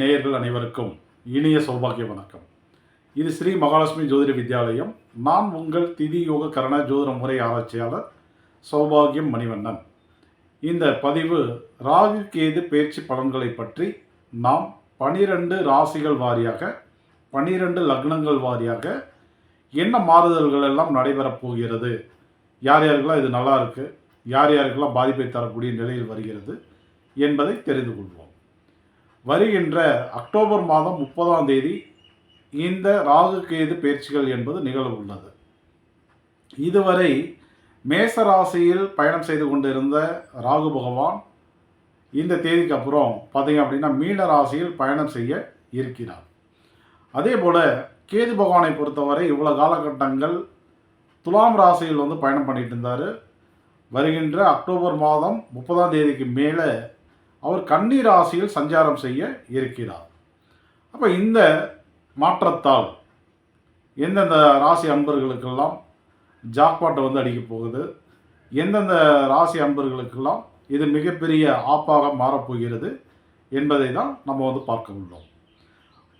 நேயர்கள் அனைவருக்கும் இனிய சௌபாகிய வணக்கம். இது ஸ்ரீ மகாலட்சுமி ஜோதிட வித்யாலயம். நான் உங்கள் திதி யோக கரண ஜோதிட முறை ஆராய்ச்சியாளர் சௌபாகியம் மணிவண்ணன். இந்த பதிவு ராகு கேது பயிற்சி பலன்களை பற்றி நாம் பனிரெண்டு ராசிகள் வாரியாக பனிரெண்டு லக்னங்கள் வாரியாக என்ன மாறுதல்கள் எல்லாம் நடைபெறப் போகிறது யார் யாருக்கெல்லாம் இது நல்லா இருக்குது யார் யாருக்கெல்லாம் பாதிப்பை தரக்கூடிய நிலையில் வருகிறது என்பதை தெரிந்து கொள்வோம். வருகின்ற அக்டோபர் மாதம் முப்பதாம் தேதி இந்த ராகு கேது பயிற்சிகள் என்பது நிகழ உள்ளது. இதுவரை மேச ராசியில் பயணம் செய்து கொண்டிருந்த ராகு பகவான் இந்த தேதிக்கு அப்புறம் பார்த்தீங்க அப்படின்னா மீன ராசியில் பயணம் செய்ய இருக்கிறார். அதே போல் கேது பகவானை பொறுத்தவரை இவ்வளோ காலகட்டங்கள் துலாம் ராசியில் வந்து பயணம் பண்ணிட்டு இருந்தார் வருகின்ற அக்டோபர் மாதம் முப்பதாம் தேதிக்கு மேலே அவர் கன்னி ராசியில் சஞ்சாரம் செய்ய இருக்கிறார். அப்போ இந்த மாற்றத்தால் எந்தெந்த ராசி அன்பர்களுக்கெல்லாம் ஜாக்பாட்டை வந்து அடிக்க போகுது? எந்தெந்த ராசி அன்பர்களுக்கெல்லாம் இது மிகப்பெரிய ஆப்பாக மாறப்போகிறது என்பதை தான் நம்ம வந்து பார்க்க உள்ளோம்.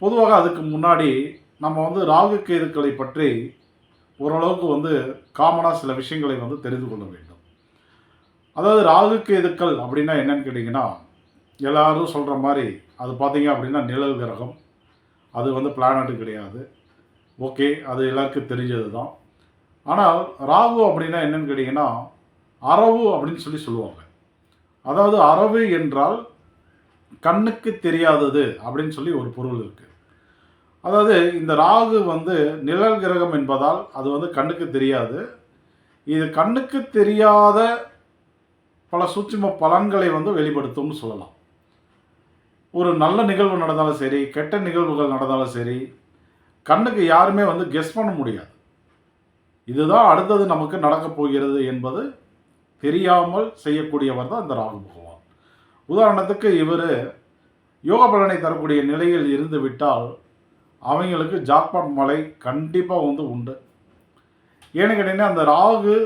பொதுவாக அதுக்கு முன்னாடி நம்ம வந்து ராகு கேதுக்களை பற்றி ஓரளவுக்கு வந்து காமனாக சில விஷயங்களை வந்து தெரிந்து கொள்ள வேண்டும். அதாவது ராகு கேதுக்கள் அப்படின்னா என்னன்னு கேட்டிங்கன்னா எல்லாரும் சொல்கிற மாதிரி அது பார்த்தீங்க அப்படின்னா நிழல் கிரகம். அது வந்து பிளானட்டு கிடையாது. ஓகே அது எல்லாருக்கும் தெரிஞ்சது தான் ஆனால் ராகு அப்படின்னா என்னன்னு கேட்டிங்கன்னா அரவு அப்படின்னு சொல்லி சொல்லுவாங்க. அதாவது அரவு என்றால் கண்ணுக்கு தெரியாதது அப்படின்னு சொல்லி ஒரு பொருள் இருக்குது அதாவது இந்த ராகு வந்து நிழல் கிரகம் என்பதால் அது வந்து கண்ணுக்கு தெரியாது. இது கண்ணுக்கு தெரியாத பல சூட்சும பலன்களை வந்து வெளிப்படுத்தும்னு சொல்லலாம். ஒரு நல்ல நிகழ்வு நடந்தாலும் சரி கெட்ட நிகழ்வுகள் நடந்தாலும் சரி கண்ணுக்கு யாருமே வந்து கெஸ் பண்ண முடியாது. இதுதான் அடுத்தது நமக்கு நடக்கப் போகிறது என்பது தெரியாமல் செய்யக்கூடியவர் தான் இந்த ராகு பகவான். உதாரணத்துக்கு இவர் யோக பலனை தரக்கூடிய நிலையில் இருந்து விட்டால் அவங்களுக்கு ஜாக்பாட் மலை கண்டிப்பாக வந்து உண்டு. ஏன்னு கேட்டிங்கன்னா அந்த ராகு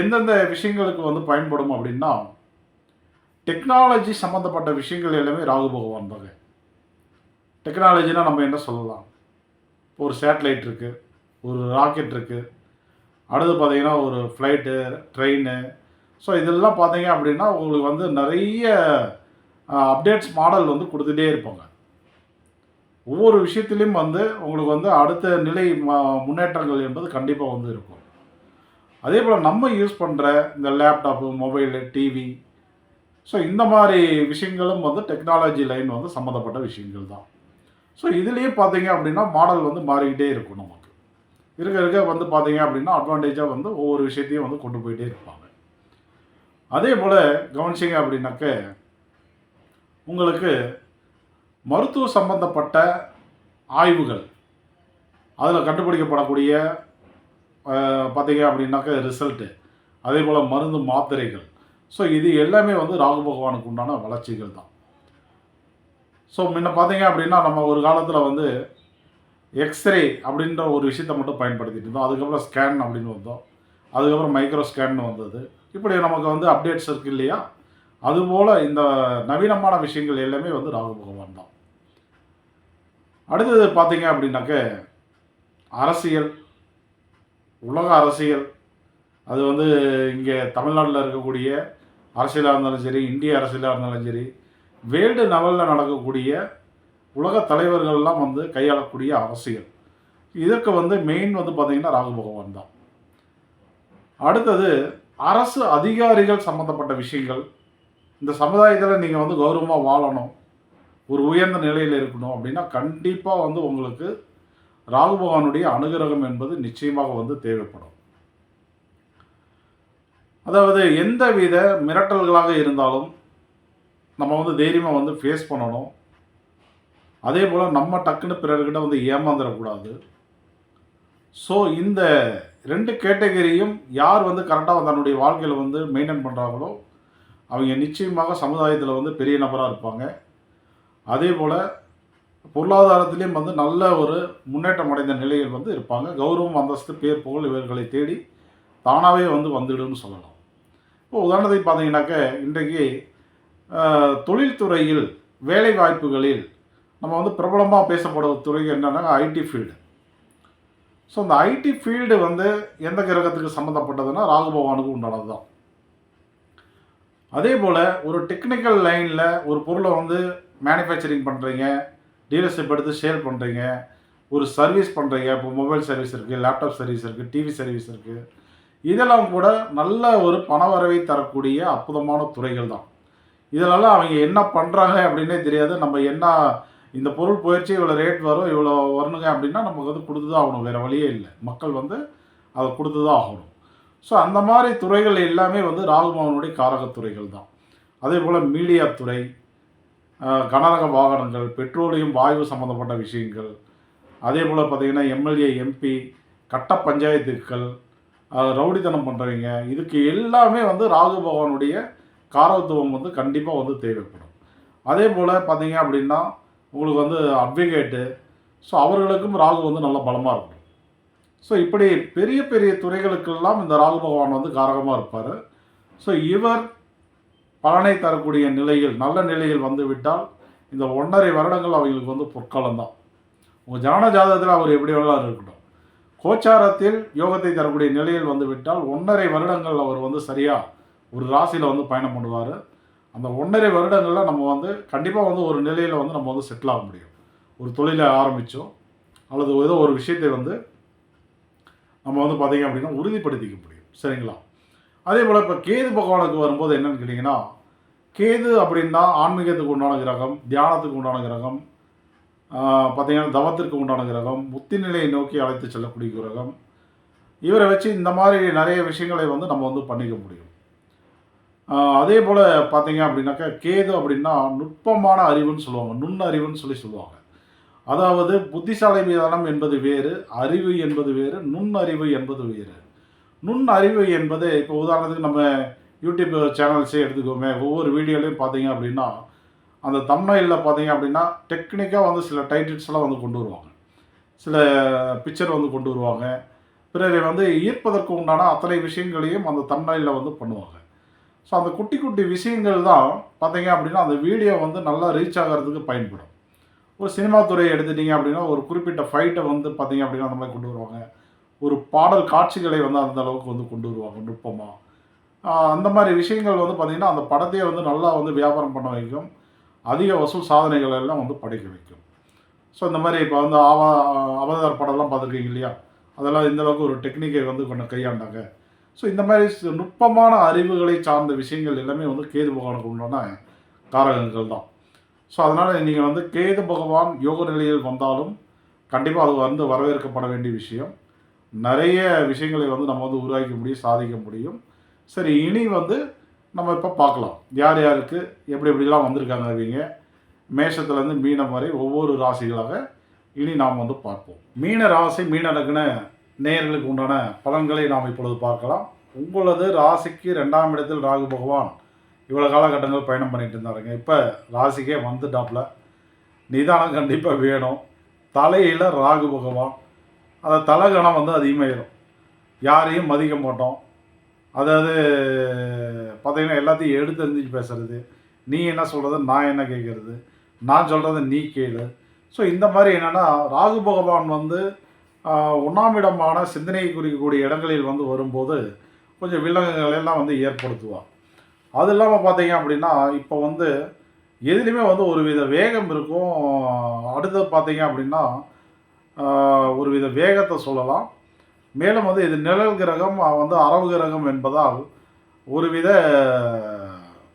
எந்தெந்த விஷயங்களுக்கு வந்து பயன்படும் அப்படின்னா டெக்னாலஜி சம்மந்தப்பட்ட விஷயங்கள் எல்லாமே ராகு பகவான் தாங்க டெக்னாலஜினா நம்ம என்ன சொல்லலாம்? ஒரு சேட்டலைட் இருக்குது ஒரு ராக்கெட் இருக்குது அடுத்து பார்த்திங்கன்னா ஒரு ஃப்ளைட்டு ட்ரெயின். ஸோ இதெல்லாம் பார்த்தீங்க அப்படின்னா உங்களுக்கு வந்து நிறைய அப்டேட்ஸ் மாடல் வந்து கொடுத்துட்டே இருப்பாங்க. ஒவ்வொரு விஷயத்திலையும் வந்து உங்களுக்கு வந்து அடுத்த நிலை முன்னேற்றங்கள் என்பது கண்டிப்பாக வந்து இருக்கும். அதே போல் நம்ம யூஸ் பண்ணுற இந்த லேப்டாப்பு மொபைலு டிவி ஸோ இந்த மாதிரி விஷயங்களும் வந்து டெக்னாலஜி லைன் வந்து சம்மந்தப்பட்ட விஷயங்கள் தான். ஸோ இதுலேயே பார்த்தீங்க அப்படின்னா மாடல் வந்து மாறிக்கிட்டே இருக்கும் நமக்கு. இருக்க இருக்க வந்து பார்த்தீங்க அப்படின்னா அட்வான்டேஜாக வந்து ஒவ்வொரு விஷயத்தையும் வந்து கொண்டு போயிட்டே இருப்பாங்க. அதே போல் கவனிச்சிங்க அப்படின்னாக்க உங்களுக்கு மருத்துவ சம்பந்தப்பட்ட ஆய்வுகள். அதில் கண்டுபிடிக்கப்படக்கூடிய பார்த்தீங்க அப்படின்னாக்க ரிசல்ட்டு. அதே போல் மருந்து மாத்திரைகள். ஸோ இது எல்லாமே வந்து ராகு பகவானுக்கு உண்டான வளர்ச்சிகள் தான். ஸோ முன்ன பார்த்தீங்க அப்படின்னா நம்ம ஒரு காலத்தில் வந்து எக்ஸ்ரே அப்படின்ற ஒரு விஷயத்தை மட்டும் பயன்படுத்திட்டு இருந்தோம். அதுக்கப்புறம் ஸ்கேன் அப்படின்னு வந்தோம். அதுக்கப்புறம் மைக்ரோ ஸ்கேன் வந்தது. இப்படி நமக்கு வந்து அப்டேட்ஸ் இருக்கு இல்லையா? அதுபோல் இந்த நவீனமான விஷயங்கள் எல்லாமே வந்து ராகு பகவான் தான். அடுத்தது பார்த்தீங்க அப்படின்னாக்க அரசியல் உலக அரசியல். அது வந்து இங்கே தமிழ்நாட்டில் இருக்கக்கூடிய அரசியலாக இருந்தாலும் சரி இந்திய அரசியலாக இருந்தாலும் சரி வேர்ல்டு லெவலில் நடக்கக்கூடிய உலக தலைவர்கள்லாம் வந்து கையாளக்கூடிய அரசியல். இதற்கு வந்து மெயின் வந்து பார்த்திங்கன்னா ராகு பகவான் தான். அடுத்தது அரசு அதிகாரிகள் சம்மந்தப்பட்ட விஷயங்கள். இந்த சமுதாயத்தில் நீங்கள் வந்து கௌரவமாக வாழணும். ஒரு உயர்ந்த நிலையில் இருக்கணும் அப்படின்னா கண்டிப்பாக வந்து உங்களுக்கு ராகு பகவானுடைய அனுகிரகம் என்பது நிச்சயமாக வந்து தேவைப்படும். அதாவது எந்த வித மிரட்டல்களாக இருந்தாலும் நம்ம வந்து தைரியமாக வந்து ஃபேஸ் பண்ணணும். அதே போல் நம்ம டக்குன்னு பிறர்கிட்ட வந்து ஏமாந்துடக்கூடாது ஸோ இந்த ரெண்டு கேட்டகரியும் யார் வந்து கரெக்டாக தன்னுடைய வாழ்க்கையில் வந்து மெயின்டைன் பண்ணுறாங்களோ அவங்க நிச்சயமாக சமுதாயத்தில் வந்து பெரிய நபராக இருப்பாங்க. அதே போல் பொருளாதாரத்திலையும் வந்து நல்ல ஒரு முன்னேற்றம் அடைந்த நிலையில் வந்து இருப்பாங்க. கௌரவம் அந்தஸ்து பேர் புகழ் இவர்களை தேடி தானாகவே வந்து வந்துடும்னு சொல்லலாம். இப்போ உதாரணத்துக்கு பார்த்தீங்கன்னாக்க இன்றைக்கு தொழில்துறையில் வேலை வாய்ப்புகளில் நம்ம வந்து பிரபலமாக பேசப்படும் துறை என்னென்னா ஐடி ஃபீல்டு ஸோ அந்த ஐடி ஃபீல்டு வந்து எந்த கிரகத்துக்கு சம்மந்தப்பட்டதுன்னா ராகு பகவானுக்கு உண்டானது தான் அதே போல் ஒரு டெக்னிக்கல் லைனில் ஒரு பொருளை வந்து மேனுஃபேக்சரிங் பண்ணுறீங்க டீலர்ஷிப் எடுத்து ஷேர் பண்ணுறீங்க ஒரு சர்வீஸ் பண்ணுறீங்க இப்போ மொபைல் சர்வீஸ் இருக்குது லேப்டாப் சர்வீஸ் இருக்குது டிவி சர்வீஸ் இருக்குது இதெல்லாம் கூட நல்ல ஒரு பணவரவை தரக்கூடிய அற்புதமான துறைகள் தான். இதனால அவங்க என்ன பண்ணுறாங்க அப்படின்னே தெரியாது. நம்ம என்ன இந்த பொருள் போயிடுச்சு இவ்வளோ ரேட் வரும் இவ்வளோ வரணுங்க அப்படின்னா நமக்கு வந்து கொடுத்து தான் ஆகணும். வேறு வழியே இல்லை. மக்கள் வந்து அதை கொடுத்து தான் ஆகணும். ஸோ அந்த மாதிரி துறைகள் எல்லாமே வந்து ராகுபவனுடைய காரகத் துறைகள் தான். அதே போல் மீடியா துறை கனரக வாகனங்கள் பெட்ரோலியம் வாயு சம்மந்தப்பட்ட விஷயங்கள். அதே போல் பார்த்திங்கன்னா எம்எல்ஏ எம்பி கட்ட பஞ்சாயத்துக்கள் ரவுடித்தனம் பண்ணுறவங்க இதுக்கு எல்லாமே வந்து ராகு பகவானுடைய காரத்துவம் வந்து கண்டிப்பாக வந்து தேவைப்படும். அதே போல் பார்த்தீங்க அப்படின்னா உங்களுக்கு வந்து அட்வொகேட்டு ஸோ அவர்களுக்கும் ராகு வந்து நல்ல பலமாக இருக்கும். ஸோ இப்படி பெரிய பெரிய துறைகளுக்கெல்லாம் இந்த ராகு பகவான் வந்து காரகமாக இருப்பார். ஸோ இவர் பலனை தரக்கூடிய நிலையில் நல்ல நிலையில் வந்து விட்டால் இந்த ஒன்றரை வருடங்கள் அவங்களுக்கு வந்து பொற்காலம் தான் உங்கள் ஜான ஜாதகத்தில் அவர் எப்படி வேணாலும் இருக்கட்டும். கோச்சாரத்தில் யோகத்தை தரக்கூடிய நிலையில் வந்துவிட்டால் ஒன்றரை வருடங்கள் அவர் வந்து சரியாக ஒரு ராசியில் வந்து பயணம் பண்ணுவார். அந்த ஒன்றரை வருடங்களில் நம்ம வந்து கண்டிப்பாக வந்து ஒரு நிலையில் வந்து நம்ம வந்து செட்டில் ஆக முடியும். ஒரு தொழிலை ஆரம்பித்தோம் அல்லது ஏதோ ஒரு விஷயத்தை வந்து நம்ம வந்து பார்த்தீங்க அப்படின்னா உறுதிப்படுத்திக்க முடியும். சரிங்களா? அதே போல் இப்போ கேது பகவானுக்கு வரும்போது என்னன்னு கேட்டிங்கன்னா கேது அப்படின்னா ஆன்மீகத்துக்கு உண்டான கிரகம் தியானத்துக்கு உண்டான கிரகம் பார்த்திங்கன்னா தவத்திற்கு உண்டான கிரகம் முத்தி நிலையை நோக்கி அழைத்து செல்லக்கூடிய கிரகம். இவரை வச்சு இந்த மாதிரி நிறைய விஷயங்களை வந்து நம்ம வந்து பண்ணிக்க முடியும். அதே போல் பார்த்தீங்க அப்படின்னாக்கா கேது அப்படின்னா நுட்பமான அறிவுன்னு சொல்லுவாங்க நுண்ணறிவுன்னு சொல்லி சொல்லுவாங்க. அதாவது புத்திசாலி மீதானம் என்பது வேறு அறிவு என்பது வேறு நுண்ணறிவு என்பது வேறு. நுண்ணறிவு என்பது இப்போ உதாரணத்துக்கு நம்ம யூடியூப் சேனல்ஸே எடுத்துக்கோமே ஒவ்வொரு வீடியோலையும் பார்த்தீங்க அப்படின்னா அந்த தம்னையில் பார்த்தீங்க அப்படின்னா டெக்னிக்காக வந்து சில டைட்டில்ஸ்லாம் வந்து கொண்டு வருவாங்க. சில பிக்சர் வந்து கொண்டு வருவாங்க. பிறரை வந்து ஈர்ப்பதற்கு உண்டான அத்தனை விஷயங்களையும் அந்த தம்னையில் வந்து பண்ணுவாங்க. ஸோ அந்த குட்டி குட்டி விஷயங்கள் தான் பார்த்தீங்க அப்படின்னா அந்த வீடியோ வந்து நல்லா ரீச் ஆகிறதுக்கு பயன்படும். ஒரு சினிமா துறையை எடுத்துட்டீங்க அப்படின்னா ஒரு குறிப்பிட்ட ஃபைட்டை வந்து பார்த்தீங்க அப்படின்னா அந்த மாதிரி கொண்டு வருவாங்க. ஒரு பாடல் காட்சிகளை வந்து அந்த அளவுக்கு வந்து கொண்டு வருவாங்க நுட்பமாக அந்த மாதிரி விஷயங்கள் வந்து பார்த்திங்கன்னா அந்த படத்தையே வந்து நல்லா வந்து வியாபாரம் பண்ண வைக்கும். அதிக வசூல் சாதனைகள் எல்லாம் வந்து படைக்க வைக்கும். ஸோ இந்த மாதிரி இப்போ வந்து ஆவா அவதார் படம்லாம் பார்த்துருக்கீங்க இல்லையா? அதெல்லாம் இந்த அளவுக்கு ஒரு டெக்னிக்கை வந்து கொஞ்சம் கையாண்டாங்க. ஸோ இந்த மாதிரி நுட்பமான அறிவுகளை சார்ந்த விஷயங்கள் எல்லாமே வந்து கேது பகவானுக்கு உண்டான காரகங்கள் தான். ஸோ அதனால் நீங்கள் வந்து கேது பகவான் யோக நிலையில் வந்தாலும் கண்டிப்பாக அது வந்து வரவேற்கப்பட வேண்டிய விஷயம். நிறைய விஷயங்களை வந்து நம்ம வந்து உருவாக்க முடியும் சாதிக்க முடியும். சரி இனி வந்து நம்ம இப்போ பார்க்கலாம். யார் யாருக்கு எப்படி எப்படிலாம் வந்திருக்காங்க அவங்க மேஷத்துலேருந்து மீனம் வரை ஒவ்வொரு ராசிகளாக இனி நாம் வந்து பார்ப்போம். மீன ராசி மீன லக்ன நேயர்களுக்கு உண்டான பலன்களை நாம் இப்பொழுது பார்க்கலாம். உங்களது ராசிக்கு ரெண்டாம் இடத்தில் ராகு பகவான் இவ்வளோ காலகட்டங்கள் பயணம் பண்ணிட்டு இருந்தாருங்க. இப்போ ராசிக்கே வந்துட்டாப்புல நிதானம் கண்டிப்பாக வேணும். தலையில் ராகு பகவான். அந்த தலைகணம் வந்து அதிகமாயிரும். யாரையும் மதிக்க மாட்டோம். அதாவது பார்த்திங்கன்னா எல்லாத்தையும் எடுத்து எறிஞ்சிட்டு பேசுறது. நீ என்ன சொல்கிறது நான் என்ன கேட்குறது? நான் சொல்கிறத நீ கேளு. ஸோ இந்த மாதிரி என்னென்னா ராகு பகவான் வந்து உண்ணாமிடமான சிந்தனையை குறிக்கக்கூடிய இடங்களில் வந்து வரும்போது கொஞ்சம் வில்லங்கங்கள் எல்லாம் வந்து ஏற்படுத்துவாள் அது இல்லாமல் பார்த்தீங்க அப்படின்னா இப்போ வந்து எதுலேயுமே வந்து ஒரு வித வேகம் இருக்கும். அடுத்தது பார்த்தீங்க அப்படின்னா ஒருவித ஒரு வித வேகத்தை சொல்லலாம். மேலும் வந்து இது நிழல் கிரகம் வந்து அரவு கிரகம் என்பதால் ஒருவித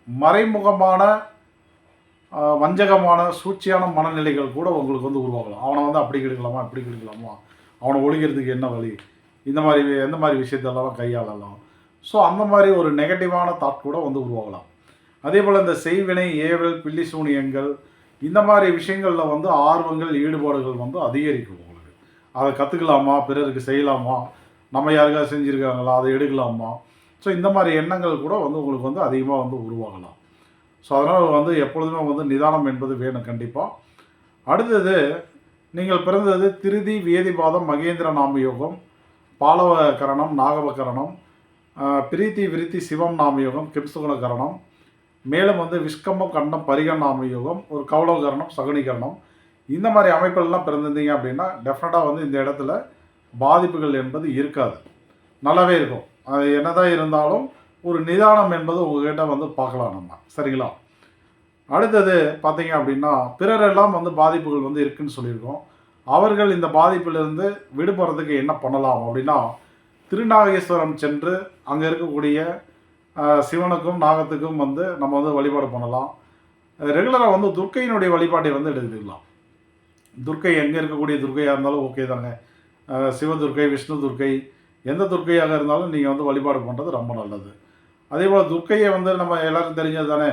மறைமுகமான வஞ்சகமான சூழ்ச்சியான மனநிலைகள் கூட உங்களுக்கு வந்து உருவாகலாம். அவனை வந்து அப்படி கெடுக்கலாமா இப்படி கெடுக்கலாமா? அவனை ஒழிக்கிறதுக்கு என்ன வழி? இந்த மாதிரி எந்த மாதிரி விஷயத்தெல்லாம் கையாளலாம்? ஸோ அந்த மாதிரி ஒரு நெகட்டிவான தாட் கூட வந்து உருவாகலாம். அதே போல் இந்த செய்வினை ஏவல் பில்லி சூனியங்கள் இந்த மாதிரி விஷயங்களில் வந்து ஆர்வங்கள் ஈடுபாடுகள் வந்து அதிகரிக்கும். அதை கற்றுக்கலாமா பிறருக்கு செய்யலாமா? நம்ம யாருக்காவது செஞ்சுருக்காங்களா? அதை எடுக்கலாமா? ஸோ இந்த மாதிரி எண்ணங்கள் கூட வந்து உங்களுக்கு வந்து அதிகமாக வந்து உருவாகலாம். ஸோ அதனால் வந்து எப்பொழுதுமே வந்து நிதானம் என்பது வேணும் கண்டிப்பாக அடுத்தது நீங்கள் பிறந்தது திருதி வேதிபாதம் மகேந்திர நாம யோகம் பாலவ கரணம் நாகவ கரணம் பிரீத்தி விருத்தி சிவம் நாமயோகம் கிம்சுகுண கரணம் மேலும் வந்து விஷ்கம்பம் கண்டம் பரிகண நாமயோகம் ஒரு கௌளவகரணம் சகுனிகரணம் இந்த மாதிரி அமைப்புகள்லாம் பிறந்திருந்தீங்க அப்படின்னா டெஃபினட்டாக வந்து இந்த இடத்துல பாதிப்புகள் என்பது இருக்காது. நல்லாவே இருக்கும். அது என்னதான் இருந்தாலும் ஒரு நிதானம் என்பது உங்ககிட்ட வந்து பார்க்கலாம் நம்ம. சரிங்களா? அடுத்தது பார்த்தீங்க அப்படின்னா பிறரெல்லாம் வந்து பாதிப்புகள் வந்து இருக்குன்னு சொல்லியிருக்கோம். அவர்கள் இந்த பாதிப்பிலிருந்து விடுபடுறதுக்கு என்ன பண்ணலாம் அப்படின்னா திருநாகேஸ்வரம் சென்று அங்கே இருக்கக்கூடிய சிவனுக்கும் நாகத்துக்கும் வந்து நம்ம வந்து வழிபாடு பண்ணலாம். ரெகுலராக வந்து துர்க்கையினுடைய வழிபாட்டை வந்து எடுத்துக்கலாம். துர்க்கை எங்கே இருக்கக்கூடிய துர்க்கையாக இருந்தாலும் ஓகே தாங்க. சிவதுர்க்கை விஷ்ணு துர்க்கை எந்த துர்க்கையாக இருந்தாலும் நீங்கள் வந்து வழிபாடு பண்ணுறது ரொம்ப நல்லது. அதே போல் துர்க்கையை வந்து நம்ம எல்லாருக்கும் தெரிஞ்சது தானே?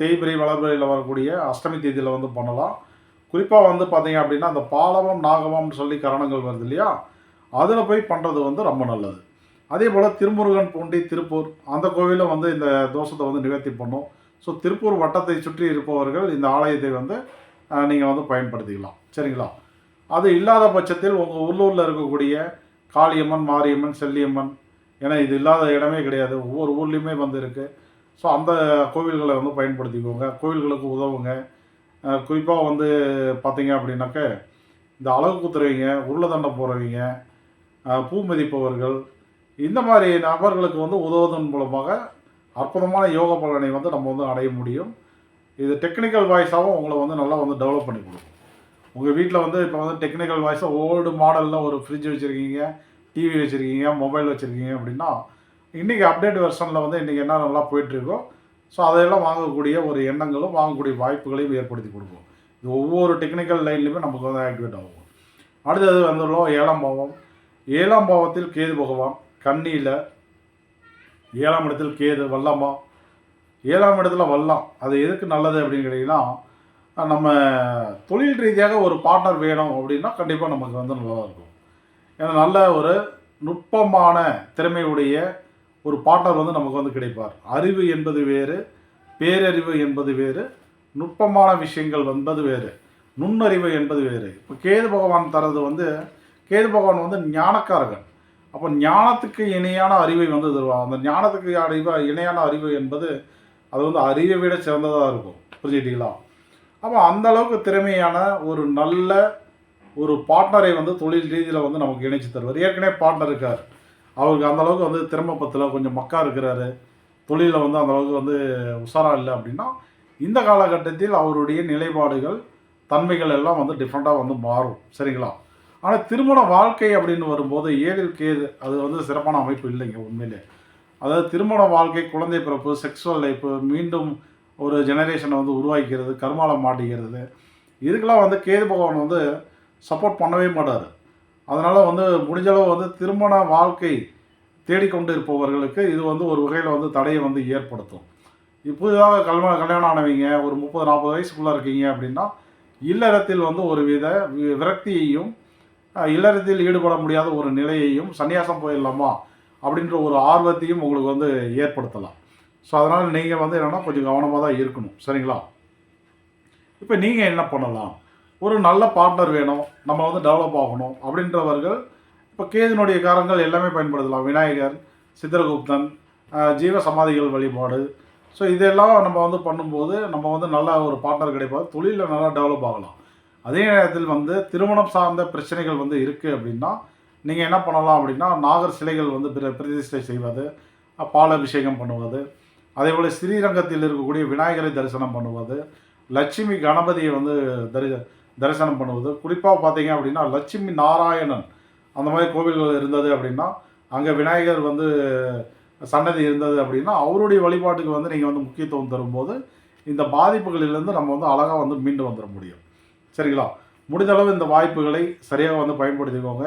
தேய்பிரி வளர்பிரையில் வரக்கூடிய அஷ்டமி தேதியில் வந்து பண்ணலாம். குறிப்பாக வந்து பார்த்தீங்க அப்படின்னா அந்த பாலவம் நாகவம்னு சொல்லி கரணங்கள் வருது இல்லையா? அதில் போய் பண்ணுறது வந்து ரொம்ப நல்லது. அதே போல் திருமுருகன் பூண்டி திருப்பூர் அந்த கோவிலில் வந்து இந்த தோஷத்தை வந்து நிவர்த்தி பண்ணும். ஸோ திருப்பூர் வட்டத்தை சுற்றி இருப்பவர்கள் இந்த ஆலயத்தை வந்து நீங்கள் வந்து பயன்படுத்திக்கலாம். சரிங்களா? அது இல்லாத பட்சத்தில் உங்கள் உள்ளூரில் இருக்கக்கூடிய காளியம்மன் மாரியம்மன் செல்லியம்மன் ஏன்னா இது இல்லாத இடமே கிடையாது. ஒவ்வொரு ஊர்லேயுமே வந்து இருக்குது ஸோ அந்த கோவில்களை வந்து பயன்படுத்திக்கோங்க. கோவில்களுக்கு உதவுங்க. குறிப்பாக வந்து பார்த்தீங்க அப்படின்னாக்க இந்த அழகு குத்துறவங்க உருளைதண்டம் போகிறவங்க பூ மிதிப்பவர்கள் இந்த மாதிரி நபர்களுக்கு வந்து உதவுவதன் மூலமாக அற்புதமான யோக பலனை வந்து நம்ம வந்து அடைய முடியும். இது டெக்னிக்கல் வாய்ஸாகவும் உங்களை வந்து நல்லா வந்து டெவலப் பண்ணி கொடுக்கும். உங்கள் வீட்டில் வந்து இப்போ வந்து டெக்னிக்கல் வாய்ஸாக ஓல்டு மாடலில் ஒரு ஃப்ரிட்ஜ் வச்சுருக்கீங்க டிவி வச்சுருக்கீங்க மொபைல் வச்சுருக்கீங்க அப்படின்னா இன்றைக்கி அப்டேட் வெர்ஷனில் வந்து இன்றைக்கி என்ன நல்லா போயிட்டுருக்கோ ஸோ அதையெல்லாம் வாங்கக்கூடிய ஒரு எண்ணங்களும் வாங்கக்கூடிய வாய்ப்புகளையும் ஏற்படுத்தி கொடுக்கும். இது ஒவ்வொரு டெக்னிக்கல் லைன்லையுமே நமக்கு வந்து ஆக்டிவேட் ஆகும். அடுத்தது வந்துள்ளோம் ஏழாம் பாவம். ஏழாம் பாவத்தில் கேது பகவான் கண்ணியில் ஏழாம் இடத்தில் கேது வல்லமா ஏழாம் இடத்துல வரலாம். அது எதுக்கு நல்லது அப்படின்னு கேட்டிங்கன்னா நம்ம தொழில் ரீதியாக ஒரு பார்ட்னர் வேணும் அப்படின்னா கண்டிப்பாக நமக்கு வந்து நல்லா இருக்கும். ஏன்னா நல்ல ஒரு நுட்பமான திறமையுடைய ஒரு பார்ட்னர் வந்து நமக்கு வந்து கிடைப்பார். அறிவு என்பது வேறு பேரறிவு என்பது வேறு நுட்பமான விஷயங்கள் என்பது வேறு நுண்ணறிவு என்பது வேறு. இப்போ கேது பகவான் தரது வந்து கேது பகவான் வந்து ஞானக்காரகன். அப்போ ஞானத்துக்கு இணையான அறிவை வந்து தருவார். அந்த ஞானத்துக்கு அறிவு இணையான அறிவு என்பது அது வந்து அறிவை விட சிறந்ததாக இருக்கும். புரிஞ்சுக்கிட்டீங்களா? அப்போ அந்த அளவுக்கு திறமையான ஒரு நல்ல ஒரு பார்ட்னரை வந்து தொழில் ரீதியில் வந்து நமக்கு இணைச்சு தருவார். ஏற்கனவே பார்ட்னர் இருக்கார். அவருக்கு அந்த அளவுக்கு வந்து திறமை பத்தில் கொஞ்சம் மக்கா இருக்கிறாரு. தொழிலில் வந்து அந்த அளவுக்கு வந்து உஷாராக இல்லை அப்படின்னா இந்த காலகட்டத்தில் அவருடைய நிலைப்பாடுகள் தன்மைகள் எல்லாம் வந்து டிஃப்ரெண்ட்டாக வந்து மாறும். சரிங்களா? ஆனால் திருமண வாழ்க்கை அப்படின்னு வரும்போது ஏழில் கேது அது வந்து சிறப்பான அமைப்பு இல்லைங்க உண்மையிலே. அதாவது திருமண வாழ்க்கை குழந்தை பிறப்பு செக்ஸுவல் லைஃப்பு மீண்டும் ஒரு ஜெனரேஷனை வந்து உருவாக்கிறது கர்மால மாட்டிக்கிறது இதுக்கெல்லாம் வந்து கேது பகவான் வந்து சப்போர்ட் பண்ணவே மாட்டார். அதனால் வந்து முடிஞ்சளவு வந்து திருமண வாழ்க்கை தேடிக்கொண்டு இருப்பவர்களுக்கு இது வந்து ஒரு வகையில் வந்து தடையை வந்து ஏற்படுத்தும். இப்போ புதிதாக கல்ம கல்யாணம் ஆனவங்க ஒரு முப்பது நாற்பது வயசுக்குள்ளே இருக்கீங்க அப்படின்னா இல்லறத்தில் வந்து ஒரு வித விரக்தியையும் இல்லறத்தில் ஈடுபட முடியாத ஒரு நிலையையும் சன்னியாசம் போயிடலாமா? அப்படின்ற ஒரு ஆர்வத்தையும் உங்களுக்கு வந்து ஏற்படுத்தலாம். ஸோ அதனால் நீங்கள் வந்து என்னென்னா கொஞ்சம் கவனமாக தான் இருக்கணும். சரிங்களா? இப்போ நீங்கள் என்ன பண்ணலாம்? ஒரு நல்ல பார்ட்னர் வேணும். நம்ம வந்து டெவலப் ஆகணும். அப்படின்றவர்கள் இப்போ கேதுனுடைய காரங்கள் எல்லாமே பயன்படுத்தலாம். விநாயகர் சித்திரகுப்தன் அஹ், ஜீவ சமாதிகள் வழிபாடு. ஸோ இதெல்லாம் நம்ம வந்து பண்ணும்போது நம்ம வந்து நல்ல ஒரு பார்ட்னர் கிடைப்பாது தொழிலில் நல்லா டெவலப் ஆகலாம். அதே நேரத்தில் வந்து திருமணம் சார்ந்த பிரச்சனைகள் வந்து இருக்குது அப்படின்னா நீங்கள் என்ன பண்ணலாம் அப்படின்னா நாகர் சிலைகள் வந்து பிர பிரதிஷ்டை செய்வது பாலபிஷேகம் பால் அபிஷேகம் பண்ணுவது அதே போல் ஸ்ரீரங்கத்தில் இருக்கக்கூடிய விநாயகரை தரிசனம் பண்ணுவது லட்சுமி கணபதியை வந்து தரி தரிசனம் பண்ணுவது. குறிப்பாக பார்த்தீங்க அப்படின்னா லட்சுமி நாராயணன் அந்த மாதிரி கோவில்கள் இருந்தது அப்படின்னா அங்கே விநாயகர் வந்து சன்னதி இருந்தது அப்படின்னா அவருடைய வழிபாட்டுக்கு வந்து நீங்கள் வந்து முக்கியத்துவம் தரும்போது இந்த பாதிப்புகளிலிருந்து நம்ம வந்து அழகாக வந்து மீண்டு வந்துட முடியும். சரிங்களா? முடிந்தளவு இந்த வாய்ப்புகளை சரியாக வந்து பயன்படுத்திக்கோங்க.